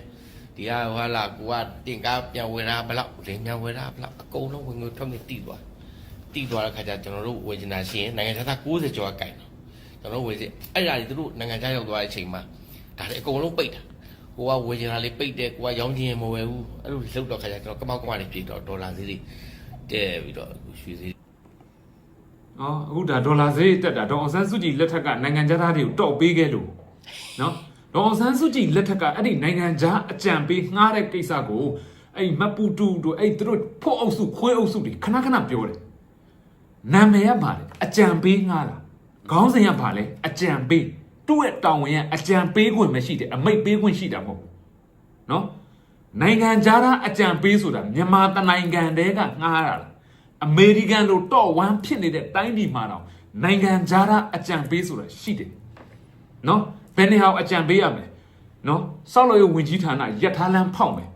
ဒီကဟလာကိုကတင်ကားပြန်ဝယ်တာဘယ်လောက်လင်းပြန်ဝယ်တာဘယ်လောက်အကုန်လုံးဝင်ငွေထွက်ငွေတိသွားတိသွားတဲ့ခါကျကျွန်တော်တို့ဝယ်ချင်တာရှိရင်နိုင်ငံခြားသား60ကျော်ကကင်တော့ကျွန်တော်တို့ဝယ်စီအဲ့ဒါတွေသူတို့နိုင်ငံခြားရောက်သွားတဲ့အချိန်မှာဒါတွေအကုန်လုံးပိတ်တာကိုကဝယ်ချင်တာလေးပိတ်တယ်ကိုကရောင်းချင်ရင်မဝယ်ဘူးအဲ့လိုလှုပ်တော့ခါကျကျွန်တော်ကမောက်ကမောက်တွေပြေတော့ဒေါ်လာဈေးတွေတဲပြီးတော့ရွှေဈေး။အော်အခုဒါဒေါ်လာဈေးတက်တာဒေါ်အောင်ဆန်းစုကြည်လက်ထက်ကနိုင်ငံသားတွေကိုတောက်ပေးခဲ့လို့နော် ဒေါ်အောင်ဆန်းစုကြည်လက်ထက်ကအဲ့ဒီနိုင်ငံသားအကြံပေးငှားတဲ့ကိစ္စကိုအဲ့မပူတူတို့အဲ့သူတို့ဖို့အုပ်စုခွေးအုပ်စုတွေခဏခဏပြောတယ်။နာမည်ကပါလေအကြံပေးငှားတာခေါင်းစဉ်ကပါလေအကြံပေးသူ့ရဲ့တောင်းဝင်ကအကြံပေးခွင့်မရှိတယ်အမိတ်ပေးခွင့်ရှိတာမဟုတ်ဘူး။နော်နိုင်ငံသားအကြံပေးဆိုတာမြန်မာတနိုင်ငံတည်းကငှားရတာလားအမေရိကန်လိုတော့ဝမ်းဖြစ်နေတဲ့တိုင်းပြည်မှာတော့နိုင်ငံသားအကြံပေးဆိုတာရှိတယ်နော် ဘယ်နေဟာအကြံပေးရမလဲနော်စောက်လို့ရဝင်ကြီးဌာနယထာလန်းဖောက်မယ်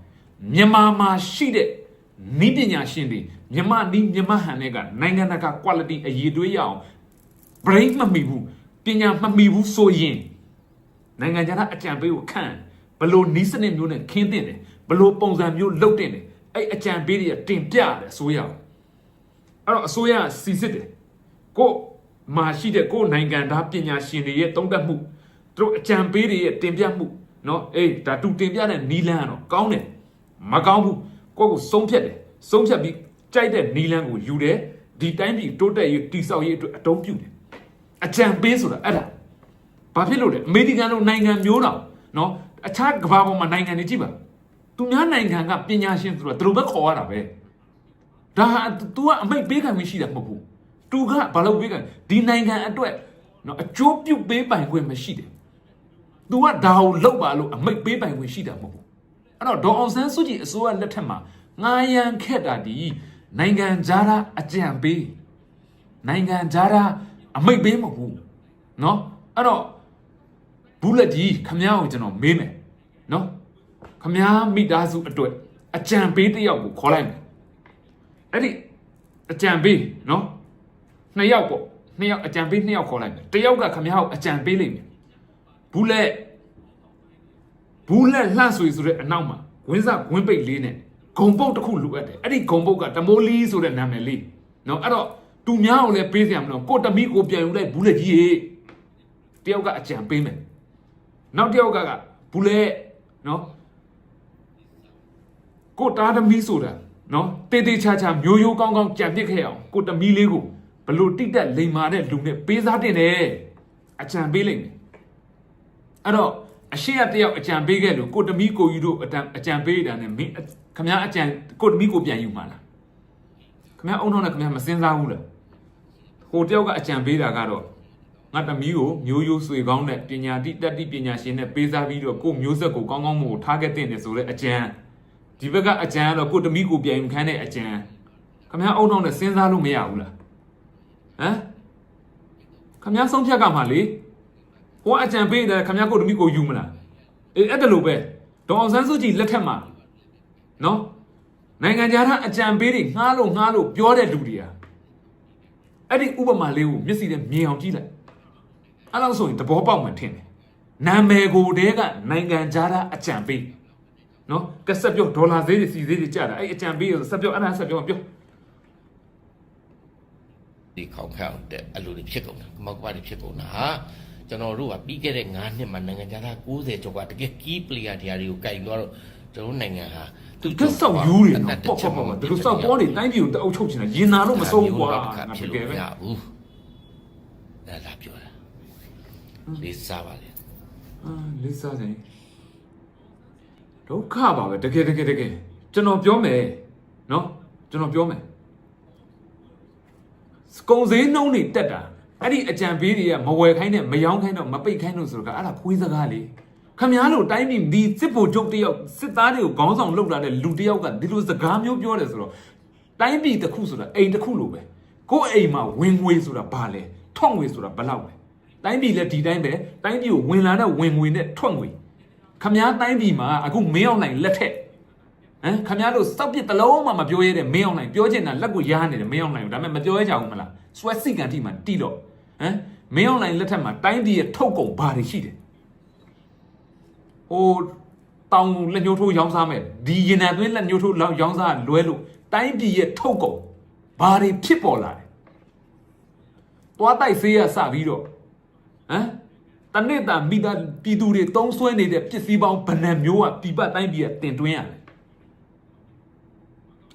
မြန်မာမှာရှိတဲ့နီးပညာရှင်တွေမြန်မာနီးမြန်မာဟန်တွေကနိုင်ငံတကာ quality အရေးတွေးရအောင် brain မမီဘူးပညာမမီဘူးဆိုရင်နိုင်ငံခြားသားအကြံပေးကိုခန့်ဘလို့နီးစနစ်မျိုးနဲ့ခင်းတင်တယ်ဘလို့ပုံစံမျိုးလုပ်တင်တယ်အဲ့အကြံပေးတွေကတင်ပြတယ်အစိုးရအောင်အဲ့တော့အစိုးရကစီစစ်တယ်ကိုမှာရှိတဲ့ကိုနိုင်ငံသားပညာရှင်တွေရဲ့တုံးတက်မှု သူတို့အကြံပေးတွေရဲ့တင်ပြမှုနော်အေးဒါတူတင်ပြတဲ့နီလန်းကတော့ကောင်းတယ်မကောင်းဘူးကိုယ့်ကိုဆုံးဖြတ်တယ်ဆုံးဖြတ်ပြီးကြိုက်တဲ့နီလန်းကိုယူတယ်ဒီတိုင်းပြည်တိုးတက်ရေးတိဆောက်ရေးအတွက်အတုံးပြုတယ်အကြံပေးဆိုတာအဲ့ဒါဘာဖြစ်လို့လဲအမေရိကန်လိုနိုင်ငံမျိုးတော်နော်အခြားကမ္ဘာပေါ်မှာနိုင်ငံတွေကြည့်ပါသူများနိုင်ငံကပညာရှင်ဆိုတာသူတို့ပဲခေါ်ရတာပဲဒါဟာ तू ကအမိတ်ပေးခံမရှိတာမဟုတ်ဘူး तू ကဘာလို့ပေးခံဒီနိုင်ငံအတွက်နော်အကျိုးပြုပေးပိုင်ခွင့်မရှိတယ် ။ तू ကဒါကိုလောက်ပါလို့အမိတ်ပေးပိုင်ခွင့်ရှိတာမဟုတ်ဘူး။အဲ့တော့ဒေါ်အောင်ဆန်းစုကြည်အစိုးရလက်ထက်မှာငားရန်ခက်တာဒီနိုင်ငံခြားသားအကြံပေးနိုင်ငံခြားသားအမိတ်ပေးမဟုတ်ဘူး။နော်အဲ့တော့ဘူးလက်ကြီးခမည်းကိုကျွန်တော်မေးမယ်နော်ခမည်းမိသားစုအတွက်အကြံပေးတယောက်ကိုခေါ်လိုက်မယ်အဲ့ဒီအကြံပေးနော်နှစ်ယောက်ပေါ့နှစ်ယောက်အကြံပေးနှစ်ယောက်ခေါ်လိုက်မယ်တယောက်ကခမည်းကိုအကြံပေးလိမ့်မယ် ဘူးလက်ဘူးလက်လှန့်ဆွေဆိုတဲ့အနောက်မှာဝင်းစဝင်းပိတ်လေးနဲ့ဂုံပုတ်တစ်ခုလိုအပ်တယ်အဲ့ဒီဂုံပုတ်ကတမိုးလီဆိုတဲ့နာမည်လေးနော်အဲ့တော့သူများကိုလည်းပေးစရာမလိုကိုတမီကိုပြန်ယူလိုက်ဘူးလက်ကြီးရေတယောက်ကအကြံပေးမယ်နောက်တစ်ယောက်ကကဘူးလေနော်ကိုတားသမီးဆိုတာနော်တေးသေးချာချာမျိုးရိုးကောင်းကောင်းကြံပစ်ခဲ့အောင်ကိုတမီးလေးကိုဘလို့တိတက်လိမ်မာတဲ့လူနဲ့ပေးစားတင်တယ်အကြံပေးလိုက်မယ် အဲ့တော့အရှိရတယောက်အကြံပေးခဲ့လို့ကိုတမီးကိုယူတို့အတန်အကြံပေးတာနဲ့မင်းခမည်းအကြံကိုတမီးကိုပြန်ယူမှာလားခမည်းအုံတော့နဲ့ခမည်းမစင်စားဘူးလားဟိုတယောက်ကအကြံပေးတာကတော့ငါတမီးကိုမျိုးရိုးဆွေကောင်းတဲ့ပညာတိတက်တိပညာရှင်နဲ့ပေးစားပြီးတော့ကိုယ့်မျိုးဆက်ကိုကောင်းကောင်းမို့ထားခဲ့တဲ့နေဆိုတဲ့အကြံဒီဘက်ကအကြံကတော့ကိုယ့်တမီးကိုပြန်ယူခန်းတဲ့အကြံခမ ्या အုံနောက်နဲ့စဉ်းစားလို့မရဘူးလားဟမ်ခမ ्या ဆုံးဖြတ်ကမှလေ ဟိုကအကြံပေးတယ်ခမ ्या ကိုယ့်တမီးကိုယူမလားအေးအဲ့ဒါလိုပဲဒေါအောင်ဆန်းစုကြည်လက်ထက်မှာနော်နိုင်ငံခြားသားအကြံပေးတွေငှားလို့ငှားလို့ပြောတဲ့လူတွေဟာအဲ့ဒီဥပမာလေးကိုမျက်စိနဲ့မြင်အောင်ကြည့်လိုက်အဲ့လောက်ဆိုရင်သဘောပေါက်မှထင်တယ်နာမည်ကိုတည်းကနိုင်ငံခြားသားအကြံပေးနော်ကဆက်ပြောဒေါ်လာဈေးတွေစီဈေးတွေကြတာအဲ့အကြံပေးဆိုဆက်ပြောအဲ့ဒါဆက်ပြောပြောဒီခေါင်ခန့်တဲ့အလိုတွေဖြစ်ကုန်တာကမောက်ကပါတွေဖြစ်ကုန်တာဟာ ကျွန်တော်တို့ကပြီးခဲ့တဲ့9နှစ်မှာနိုင်ငံခြားသား90ကျော်ကတကယ် key player တရားတွေကိုကင်သွားတော့ကျွန်တော်နိုင်ငံဟာကဆောက်ယူးတွေနော်ပေါ့ပေါ့ပေါ့ဒီလိုဆောက်ပေါ်နေတိုင်းပြည်ကိုတအုပ်ချုပ်ချင်တာရင်နာလို့မစိုးဘူးကွာငါဖြစ်တကယ်လို့ပဲမရဘူးဒါလာပြောတာလေးစားပါလေအာလေးစားတယ်ဒုက္ခပါပဲတကယ်တကယ်တကယ်ကျွန်တော်ပြောမယ်နော်ကျွန်တော်ပြောမယ်ကုံစည်းနှုံးနေတက်တာ အဲ့ဒီအကြံပေးတွေကမဝယ်ခိုင်းနဲ့မယောင်းခိုင်းတော့မပိတ်ခိုင်းလို့ဆိုတော့ကအဲ့ဒါခွေးစကားလေခမည်းတော်တိုင်းပြည်ဒီစစ်ဖို့ချုပ်တယောက်စစ်သားတွေကိုခေါင်းဆောင်လုပ်လာတဲ့လူတယောက်ကဒီလိုစကားမျိုးပြောတယ်ဆိုတော့တိုင်းပြည်တစ်ခုဆိုတာအိမ်တစ်ခုလိုပဲကိုယ့်အိမ်မှာဝင်ငွေဆိုတာဘာလဲထွက်ငွေဆိုတာဘယ်လောက်လဲတိုင်းပြည်လည်းဒီတိုင်းပဲတိုင်းပြည်ကိုဝင်လာတဲ့ဝင်ငွေနဲ့ထွက်ငွေခမည်းတိုင်းပြည်မှာအခုမင်းအောင်နိုင်လက်ထက်ဟမ်ခမည်းတော်စောက်ပြစ်တစ်လုံးမှမပြောရတဲ့မင်းအောင်နိုင်ပြောချင်တာလက်ကိုရားနေတယ်မင်းအောင်နိုင်ကိုဒါပေမဲ့မပြောရကြဘူးမလားစွဲစိတ်ကန်တိမှတီးတော့ ဟမ်မင်းအောင်နိုင်လက်ထက်မှာတိုင်းပြည်ရဲ့ထုတ်ကုန်ဘာတွေရှိတယ်ဟိုတောင်လက်ညှိုးထိုးရောင်းစားမယ်ဒီရင်နံသွင်းလက်ညှိုးထိုးလောက်ရောင်းစားလွဲလို့တိုင်းပြည်ရဲ့ထုတ်ကုန်ဘာတွေဖြစ်ပေါ်လာတယ်သွားတိုက်ဆေးရစပြီးတော့ဟမ်တနေ့တာမိသားပြည်သူတွေတုံးဆွဲနေတဲ့ပစ္စည်းပေါင်းဗဏ္ဍမျိုးကပြပတိုင်းပြည်ကတင်တွင်းရတယ်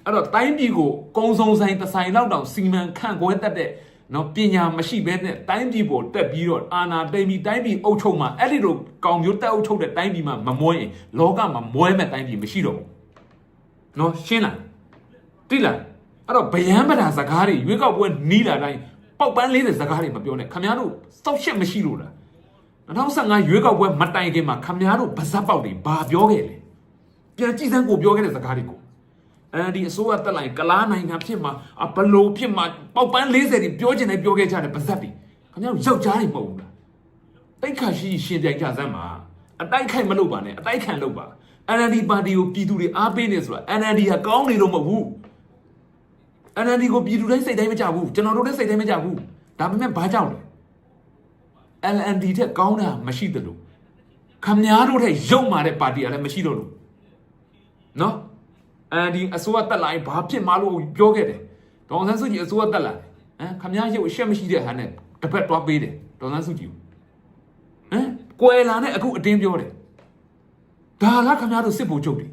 အဲ့တော့တိုင်းပြည်ကိုကုံစုံဆိုင်တစ်ဆိုင်လောက်တောင်စီမံခန့်ခွဲတတ်တဲ့ နော်ပညာမရှိဘဲနဲ့တိုင်းပြည်ပေါ်တက်ပြီးတော့အာဏာတိမ်ပြီးတိုင်းပြည်အုပ်ချုပ်မှအဲ့ဒီလိုကောင်မျိုးတက်အုပ်ချုပ်တဲ့တိုင်းပြည်မှာမမွဲရင်လောကမှာမွဲမဲ့တိုင်းပြည်မရှိတော့ဘူးနော်ရှင်းလားတိလားအဲ့တော့ဗယံပဒါစကားတွေရွေးကောက်ပွဲနီးလာတိုင်းပေါက်ပန်း40စကားတွေမပြောနဲ့ခမများတို့စောက်ရှက်မရှိလို့လား2015ရွေးကောက်ပွဲမတိုင်ခင်မှာခမများတို့ဗဇက်ပေါက်တွေဘာပြောခဲ့လဲပြန်ကြည့်စမ်းကိုပြောခဲ့တဲ့စကားတွေကို အဲဒီအစိုးရတက်လိုက် ကလားနိုင်ငံဖြစ်မှာအဘလို့ဖြစ်မှာပေါက်ပန်း40တွေပြောချင်တယ်ပြောခဲ့ကြတယ်ပါဇက်တွေခင်ဗျားတို့ယောက်ျားတွေမဟုတ်ဘူးလားတိုက်ခါရှိရှိရှင်ပြိုင်ကြစမ်းပါအတိုက်ခိုက်မလုပ်ပါနဲ့အတိုက်ခံလုပ်ပါ NLD ပါတီကိုပြည်သူတွေအားပေးနေဆိုတာ NLD ကကောင်းနေတော့မဟုတ်ဘူး NLD ကိုပြည်သူတိုင်းစိတ်တိုင်းမကြဘူးကျွန်တော်တို့လည်းစိတ်တိုင်းမကြဘူးဒါပေမဲ့ဘာကြောင့်လဲ LND ထက်ကောင်းတာမရှိသလိုခမများတို့ထက်ရုပ်မာတဲ့ပါတီကလည်းမရှိတော့လို့နော် NLD အစိုးရတက်လာရင်ဘာဖြစ်မှလို့ပြောခဲ့တယ်ဒေါအောင်ဆန်းစုကြည်အစိုးရတက်လာတယ်ဟမ်ခမများရုပ်အရှက်မရှိတဲ့ဟာနဲ့တစ်ဖက်တွားပေးတယ်ဒေါအောင်ဆန်းစုကြည်ကိုဟမ်ကွယ်လာနဲ့အခုအတင်းပြောတယ်ဒါလားခမများတို့စစ်ဖို့ချုပ်တယ်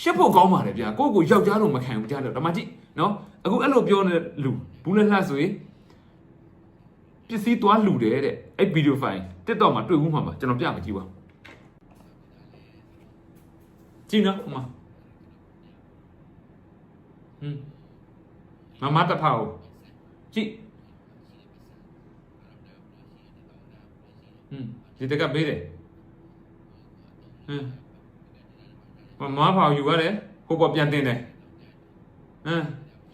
ရှစ်ဖို့ကောင်းပါတယ်ဗျာကိုယ့်ကိုယောက်ျားလို့မခံဘူးကြားလို့ဓမ္မကြည့်နော်အခုအဲ့လိုပြောနေတဲ့လူဘူးလက်လှဆိုရင်ပစ္စည်းသွားလူတယ်တဲ့အဲ့ဗီဒီယိုဖိုင်တက်တော့မှာတွေ့ဘူးမှာပါကျွန်တော်ပြမကြည့်ပါကြည့်နော်ဟိုမှာ ဟွန်းမမတဖောက်ကြည့်ဟွန်းဒီတကပေးတယ်ဟွန်းမမဖာယူရတယ်ဟိုပေါ်ပြန်တင်တယ်ဟမ်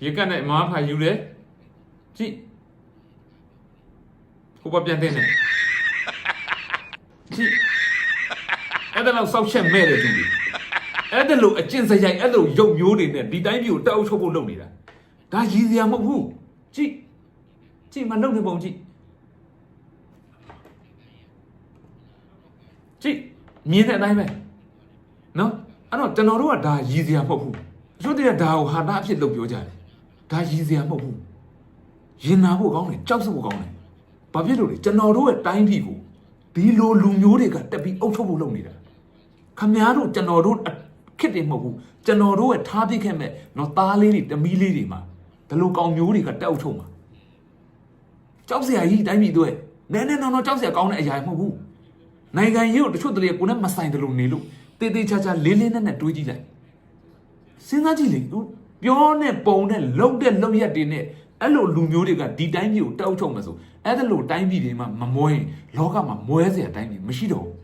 ရေကတ်နဲ့မမဖာယူတယ်ကြည့်ဟိုပေါ်ပြန်တင်တယ်ကြည့်အဲ့ဒါတော့စောက်ချက်မဲ့တယ်သူကြီး အဲ့ဒါလို့အကျင့်စရိုက်အဲ့ဒါလို့ရုပ်မျိုးတွေနဲ့ဒီတိုင်းပြည်ကိုတောက်ချုပ်ဖို့လုပ်နေတာဒါရည်စရာမဟုတ်ဘူးကြည့်ကြည့်မလုပ်နေပုံကြည့်ကြည့်မြင်တဲ့အတိုင်းပဲနော်အဲ့တော့ကျွန်တော်တို့ကဒါရည်စရာမဟုတ်ဘူးကျွတ်တဲ့ဒါကိုဟာတာအဖြစ်လုပ်ပြောကြတယ်ဒါရည်စရာမဟုတ်ဘူးရင်နာဖို့ကောင်းတယ်ကြောက်စဖို့ကောင်းတယ်ဘာဖြစ်လို့လဲကျွန်တော်တို့ရဲ့တိုင်းပြည်ကိုဒီလိုလူမျိုးတွေကတက်ပြီးအုပ်ချုပ်ဖို့လုပ်နေတာခမများတို့ကျွန်တော်တို့ ခစ်တယ်မဟုတ်ဘူးကျွန်တော်တို့ရဲ့ထားပြခဲ့မဲ့နော်သားလေးတွေတမီးလေးတွေမှာဒီလိုကောင်မျိုးတွေကတက်အုပ်ချုပ်မှာကြောက်စရာကြီးတိုင်းပြည်တို့ရဲ့နည်းနည်းတော့တော့ကြောက်စရာကောင်းတဲ့အရာမဟုတ်ဘူးနိုင်ငံရေးကိုတချို့တလေကိုနဲ့မဆိုင်တယ်လို့နေလို့တေးသေးချာချာလေးလေးနက်နက်တွေးကြည့်လိုက်စဉ်းစားကြည့်လေသူပြောနဲ့ပုံနဲ့လုံတဲ့လုံရက်တွေနဲ့အဲ့လိုလူမျိုးတွေကဒီတိုင်းပြည်ကိုတောက်ချုံမယ်ဆိုအဲ့ဒါလိုတိုင်းပြည်တွေမှာမမွဲရင်လောကမှာမွဲစရာတိုင်းပြည်မရှိတော့ဘူး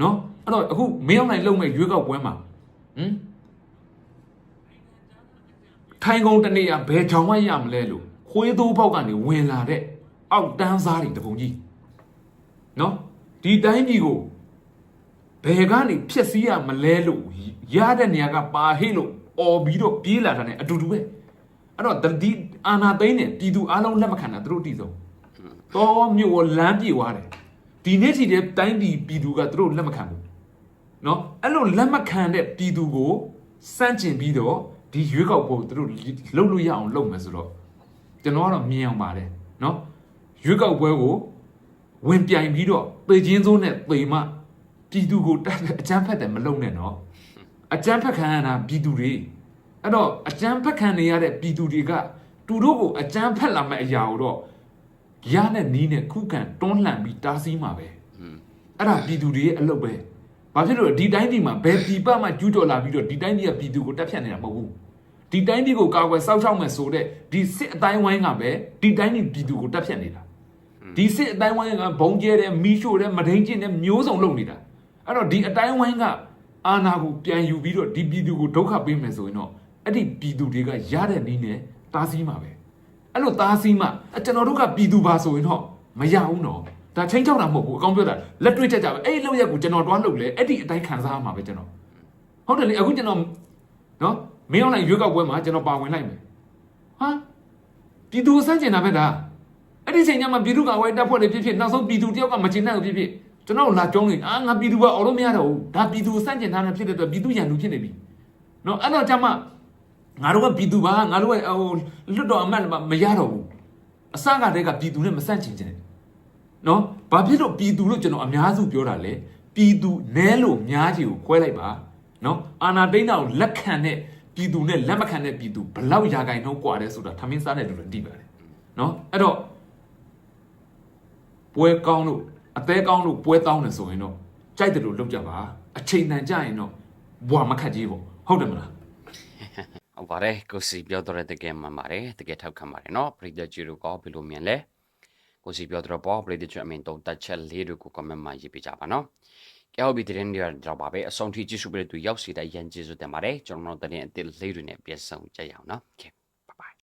နော်အဲ့တော့အခုမင်းအောင်နိုင်လုံမဲ့ရွေးကောက်ပွဲမှာဟမ်ထိုင်ကုန်တနေရဘယ်ကြောင်မှရမလဲလို့ခွေးသိုးပေါက်ကနေဝင်လာတဲ့အောက်တန်းစားတွေတပုံကြီးနော်ဒီတိုင်းပြည်ကိုဘယ်ကနေဖြည့်ဆည်းရမလဲလို့ရတဲ့နေရာကပါဟိလို့អော်ပြီးတော့ပြေးလာတာ ਨੇ အတူတူပဲအဲ့တော့ဒီအာနာသိန်းနဲ့ပြည်သူအားလုံးလက်မခံတာသူတို့အတိဆုံးတော့မြို့ကိုလမ်းပြေသွားတယ်ဒီနေ့ထိတဲ့တိုင်းပြည်ပြည်သူကသူတို့လက်မခံဘူး နော်အဲ့လိုလက်မခံတဲ့ပြည်သူကိုစန့်ကျင်ပြီးတော့ဒီရွေးကောက်ပွဲကိုသူတို့လှုပ်လို့ရအောင်လုပ်မယ်ဆိုတော့ကျွန်တော်ကတော့မြင်အောင်ပါတယ်နော်ရွေးကောက်ပွဲကိုဝင်ပြိုင်ပြီးတော့ပေချင်းစိုးနဲ့ပေမပြည်သူကိုတက်အကြမ်းဖက်တယ်မလုံနဲ့နော်အကြမ်းဖက်ခံရတာပြည်သူတွေအဲ့တော့အကြမ်းဖက်ခံနေရတဲ့ပြည်သူတွေကသူတို့ကိုအကြမ်းဖက်လာမဲ့အရာကိုတော့ရနဲ့နီးနဲ့ခုခံတွန်းလှန်ပြီးတားဆီးမှာပဲအဲ့ဒါပြည်သူတွေရဲ့အလုပ်ပဲ ဘာဖြစ်လို့လဲဒီတိုင်းပြည်မှာဘယ်ပြည်ပမှကျူးကျော်လာပြီးတော့ဒီတိုင်းပြည်ကပြည်သူကိုတက်ဖြတ်နေတာမဟုတ်ဘူးဒီတိုင်းပြည်ကိုကာကွယ်စောင့်ရှောက်မယ်ဆိုတဲ့ဒီစစ်အတိုင်းဝိုင်းကပဲဒီတိုင်းပြည်ပြည်သူကိုတက်ဖြတ်နေတာဒီစစ်အတိုင်းဝိုင်းကဘုံကျဲတယ်မီးရှို့တယ်မဒိန်ကျင့်တယ်မျိုးစုံလုပ်နေတာအဲ့တော့ဒီအတိုင်းဝိုင်းကအာဏာကိုပြန်ယူပြီးတော့ဒီပြည်သူကိုဒုက္ခပေးမယ်ဆိုရင်တော့အဲ့ဒီပြည်သူတွေကရတဲ့နည်းနဲ့တားဆီးမှာပဲအဲ့လိုတားဆီးမှအကျွန်တော်တို့ကပြည်သူပါဆိုရင်တော့မရဘူးနော် ဒါချင်းချောက်တာမဟုတ်ဘူးအကောင်းပြောတာလက်တွေ့ချက်ကြပဲအဲ့ဒီလောက်ရက်ကိုကျွန်တော်တွားလုပ်လေအဲ့ဒီအတိုင်းခံစားရမှာပဲကျွန်တော်ဟုတ်တယ်လေအခုကျွန်တော်နော်မင်းအောင်လိုက်ရွေးကောက်ပွဲမှာကျွန်တော်ပါဝင်လိုက်မယ်ဟာပြည်သူစန့်ကျင်တာပဲဒါအဲ့ဒီချိန်ညမှာပြည်သူ့ကဝိုင်းတပ်ဖွဲ့တွေဖြစ်ဖြစ်နောက်ဆုံးပြည်သူတယောက်ကမချင်တဲ့ကိုဖြစ်ဖြစ်ကျွန်တော်တို့လာကြောင်းနေအာငါပြည်သူကအော်လို့မရတော့ဘူးဒါပြည်သူစန့်ကျင်ထားတဲ့ဖြစ်တဲ့အတွက်ပြည်သူရန်သူဖြစ်နေပြီနော်အဲ့တော့ကျမငါတို့ကပြည်သူပါငါတို့ကဟိုလွတ်တော်အမတ်မရတော့ဘူးအစကတည်းကပြည်သူနဲ့မဆန့်ကျင်ကြတယ် နော်ဘာဖြစ်လို့ပြည်သူလို့ကျွန်တော်အများစုပြောတာလဲပြည်သူနဲလို့များကြီးကိုခွဲလိုက်ပါနော်အာနာတိန်တာကိုလက်ခံတဲ့ပြည်သူနဲ့လက်မခံတဲ့ပြည်သူဘလောက်ရာဂိုင်နှုန်းกว่าတယ်ဆိုတာထမင်းစားတဲ့လူတွေသိပါတယ်နော်အဲ့တော့ ပွဲကောင်းလို့အသေးကောင်းလို့ပွဲတောင်းတယ်ဆိုရင်တော့ကြိုက်တယ်လို့လုပ်ကြပါအချိန်တန်ကြရင်တော့ဘွာမခတ်ကြီးပေါ့ဟုတ်တယ်မလား ဟုတ်ပါတယ်ကိုစီပြောတော့တဲ့တကယ်မှန်ပါတယ်တကယ်ထောက်ခံပါတယ်เนาะပရိသတ်ကြီးတို့ကဘယ်လိုမြင်လဲ ကိုစီပြောတော့ပေါ်ပလေးတချွတ်အမင်တုံတက်ချက်လေးတွေကို comment မှာရေးပြကြပါနော်။ကြောက်ပြီးတဲ့င်းတွေတော့ပါပဲအဆုံးထိကြည့်ရှုပေးတဲ့သူရောက်စီတဲ့ရန်ကျေးဇူးတင်ပါတယ်။ကျွန်တော်တို့တင်အစ်စ်လေးတွေနဲ့ပြန်ဆောင်ကြရအောင်နော်။ Okay